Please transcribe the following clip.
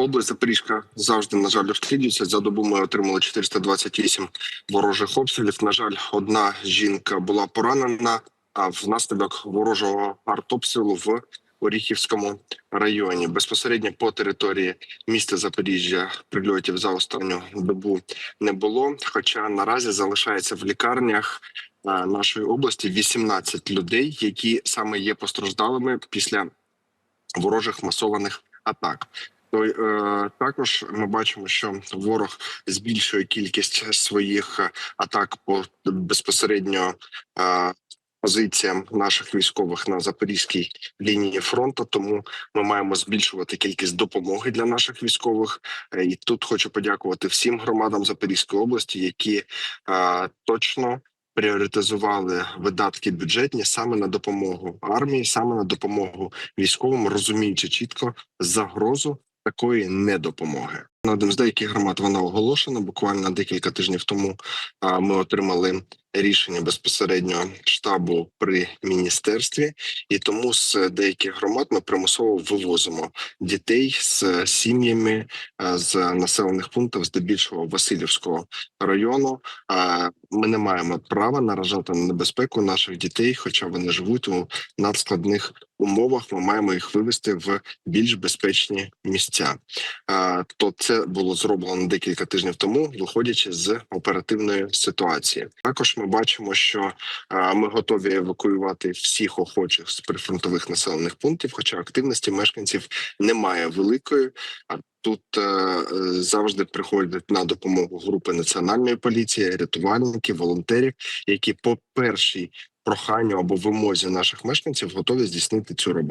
Область Запорізька завжди на жаль розслідується. За добу ми отримали 428 ворожих обстрілів. На жаль, одна жінка була поранена а внаслідок ворожого артобстрілу в Оріхівському районі. Безпосередньо по території міста Запоріжжя прильотів за останню добу не було. Хоча наразі залишається в лікарнях нашої області 18 людей, які саме є постраждалими після ворожих масованих атак. То е, також ми бачимо, що ворог збільшує кількість своїх е, атак по безпосередньо е, позиціям наших військових на запорізькій лінії фронту. Тому ми маємо збільшувати кількість допомоги для наших військових. Е, І тут хочу подякувати всім громадам Запорізької області, які е, точно пріоритизували видатки бюджетні саме на допомогу армії, саме на допомогу військовим, розуміючи чітко загрозу такої недопомоги. На одним з деяких громад вона оголошена. Буквально декілька тижнів тому ми отримали рішення безпосередньо штабу при міністерстві, і тому з деяких громад ми примусово вивозимо дітей з сім'ями з населених пунктів, здебільшого Васильівського району. А, Ми не маємо права наражати на небезпеку наших дітей, хоча вони живуть у надскладних умовах. Ми маємо їх вивести в більш безпечні місця. То це було зроблено декілька тижнів тому, виходячи з оперативної ситуації. Також ми бачимо, що ми готові евакуювати всіх охочих з прифронтових населених пунктів, хоча активності мешканців немає великої. Тут е, завжди приходять на допомогу групи національної поліції, рятувальники, волонтерів, які по першій проханню або вимозі наших мешканців готові здійснити цю роботу.